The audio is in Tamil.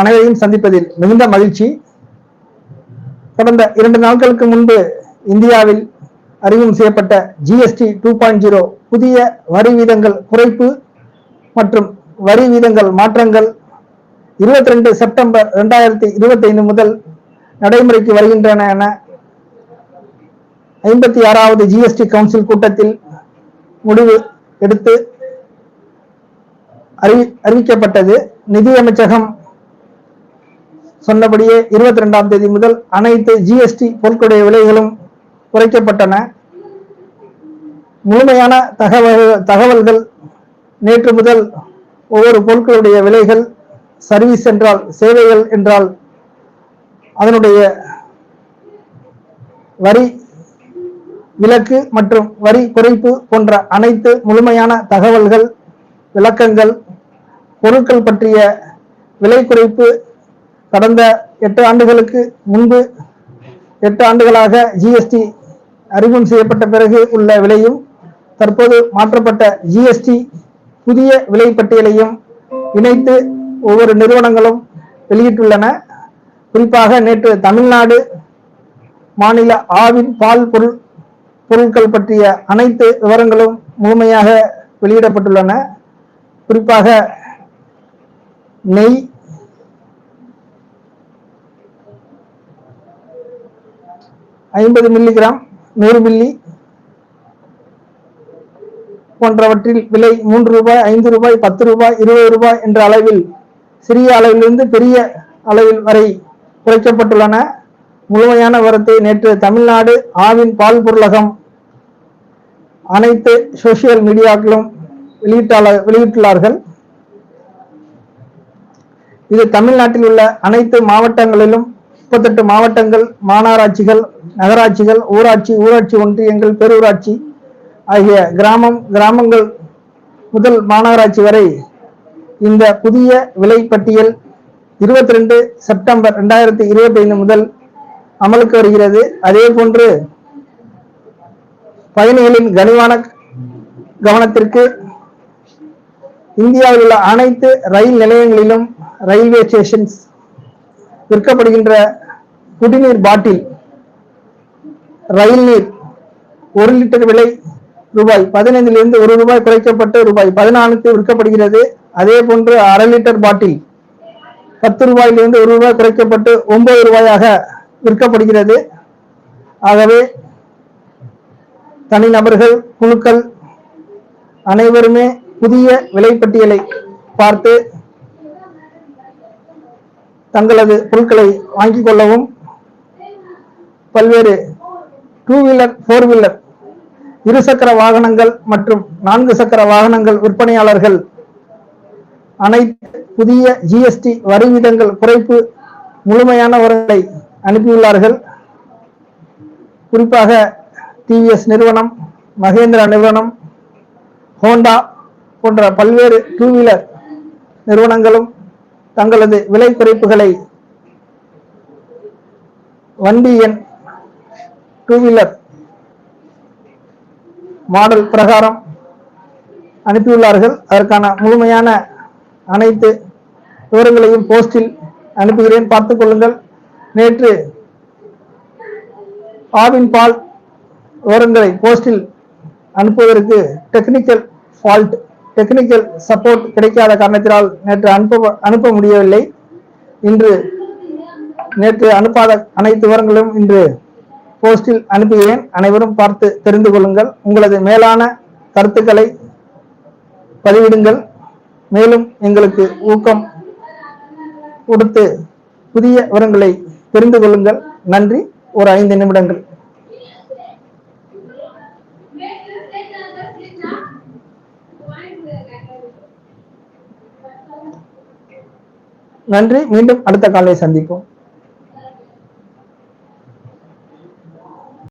அனைவரையும் சந்திப்பதில் மிகுந்த மகிழ்ச்சி. கடந்த இரண்டு நாட்களுக்கு முன்பு இந்தியாவில் அறிமுகம் செய்யப்பட்ட ஜிஎஸ்டி டூ பாயிண்ட் ஜீரோ புதிய வரி வீதங்கள் குறைப்பு மற்றும் வரி வீதங்கள் மாற்றங்கள் இருபத்தி ரெண்டு செப்டம்பர் இரண்டாயிரத்தி இருபத்தி ஐந்து முதல் நடைமுறைக்கு வருகின்றன என ஐம்பத்தி ஆறாவது ஜிஎஸ்டி கவுன்சில் கூட்டத்தில் முடிவு எடுத்து அறிவி அறிவிக்கப்பட்டது. நிதியமைச்சகம் சொன்னபடியே இருபத்தி ரெண்டாம் தேதி முதல் அனைத்து ஜிஎஸ்டி பொருட்களுடைய விலைகளும் குறைக்கப்பட்டன. முழுமையான தகவல் தகவல்கள் நேற்று முதல் ஒவ்வொரு பொருட்களுடைய விலைகள் சர்வீஸ் என்றால் சேவைகள் என்றால் அதனுடைய வரி விலக்கு மற்றும் வரி குறைப்பு போன்ற அனைத்து முழுமையான தகவல்கள் விளக்கங்கள் பொருட்கள் பற்றிய விலை குறைப்பு கடந்த எட்டு ஆண்டுகளுக்கு முன்பு எட்டு ஆண்டுகளாக ஜிஎஸ்டி அறிமுகம் செய்யப்பட்ட பிறகு உள்ள விலையும் தற்போது மாற்றப்பட்ட ஜிஎஸ்டி புதிய விலை பட்டியலையும் இணைத்து ஒவ்வொரு நிறுவனங்களும் வெளியிட்டுள்ளன. குறிப்பாக நேற்று தமிழ்நாடு மாநில ஆவின் பால் பொருள் பொருட்கள் பற்றிய அனைத்து விவரங்களும் முழுமையாக வெளியிடப்பட்டுள்ளன. குறிப்பாக நெய் ஐம்பது மில்லிகிராம் நூறு மில்லி போன்றவற்றில் விலை மூன்று ரூபாய் ஐந்து ரூபாய் பத்து ரூபாய் இருபது ரூபாய் என்ற அளவில் சிறிய அளவிலிருந்து பெரிய அளவில் வரை குறைக்கப்பட்டுள்ளன. முழுமையான விவரத்தை நேற்று தமிழ்நாடு ஆவின் பால் பொருளகம் அனைத்து சோசியல் மீடியாக்களும் வெளியிட்டாளர் வெளியிட்டுள்ளார்கள். இது தமிழ்நாட்டில் உள்ள அனைத்து மாவட்டங்களிலும் முப்பத்தெட்டு மாவட்டங்கள் மாநகராட்சிகள் நகராட்சிகள் ஊராட்சி ஊராட்சி ஒன்றியங்கள் பேரூராட்சி ஆகிய கிராமம் கிராமங்கள் முதல் மாநகராட்சி வரை இந்த புதிய விலை பட்டியல் இருபத்தி ரெண்டு செப்டம்பர் ரெண்டாயிரத்தி இருபத்தி ஐந்து முதல் அமலுக்கு வருகிறது. அதே போன்று பயணிகளின் கனிவான கவனத்திற்கு இந்தியாவில் உள்ள அனைத்து ரயில் நிலையங்களிலும் ரயில்வே ஸ்டேஷன்ஸ் விற்கப்படுகின்ற குடிநீர் பாட்டில் ரயில் நீர் ஒரு லிட்டர் விலை ரூபாய். பதினைந்திலிருந்து ஒரு ரூபாய் குறைக்கப்பட்டு ரூபாய். பதினான்கு விற்கப்படுகிறது. அதே போன்று அரை லிட்டர் பாட்டில் பத்து ரூபாயிலிருந்து ஒரு ரூபாய் குறைக்கப்பட்டு ஒன்பது ரூபாயாக விற்கப்படுகிறது. ஆகவே தனிநபர்கள் குழுக்கள் அனைவருமே புதிய விலைப்பட்டியலை பார்த்து தங்களது பொருட்களை வாங்கிக் கொள்ளவும் பல்வேறு டூ வீலர் ஃபோர் வீலர் இருசக்கர வாகனங்கள் மற்றும் நான்கு சக்கர வாகனங்கள் விற்பனையாளர்கள். அனைத்து புதிய ஜிஎஸ்டி வரி விதங்கள் குறைப்பு முழுமையானவர்களை அனுப்பியுள்ளார்கள். குறிப்பாக டிவிஎஸ் நிறுவனம் மகேந்திரா நிறுவனம் ஹோண்டா போன்ற பல்வேறு டூ வீலர் நிறுவனங்களும் தங்களது விலை குறைப்புகளை வண்டி எண் டூ வீலர் மாடல் பிரகாரம் அனுப்பியுள்ளார்கள். அதற்கான முழுமையான அனைத்து விவரங்களையும் போஸ்டில் அனுப்புகிறேன். பார்த்துக் கொள்ளுங்கள். நேற்று ஆவின் பால் விவரங்களை போஸ்டில் அனுப்புவதற்கு டெக்னிக்கல் ஃபால்ட் டெக்னிக்கல் சப்போர்ட் கிடைக்காத காரணத்தினால் நேற்று அனுப்ப அனுப்ப முடியவில்லை. இன்று நேற்று அனுப்பாத அனைத்து விவரங்களும் இன்று போஸ்டில் அனுப்புகிறேன். அனைவரும் பார்த்து தெரிந்து கொள்ளுங்கள். உங்களது மேலான கருத்துக்களை பதிவிடுங்கள். மேலும் எங்களுக்கு ஊக்கம் கொடுத்து புதிய விவரங்களை தெரிந்து கொள்ளுங்கள். நன்றி. ஒரு ஐந்து நிமிடங்கள். நன்றி. மீண்டும் அடுத்த காலை சந்திப்போம்.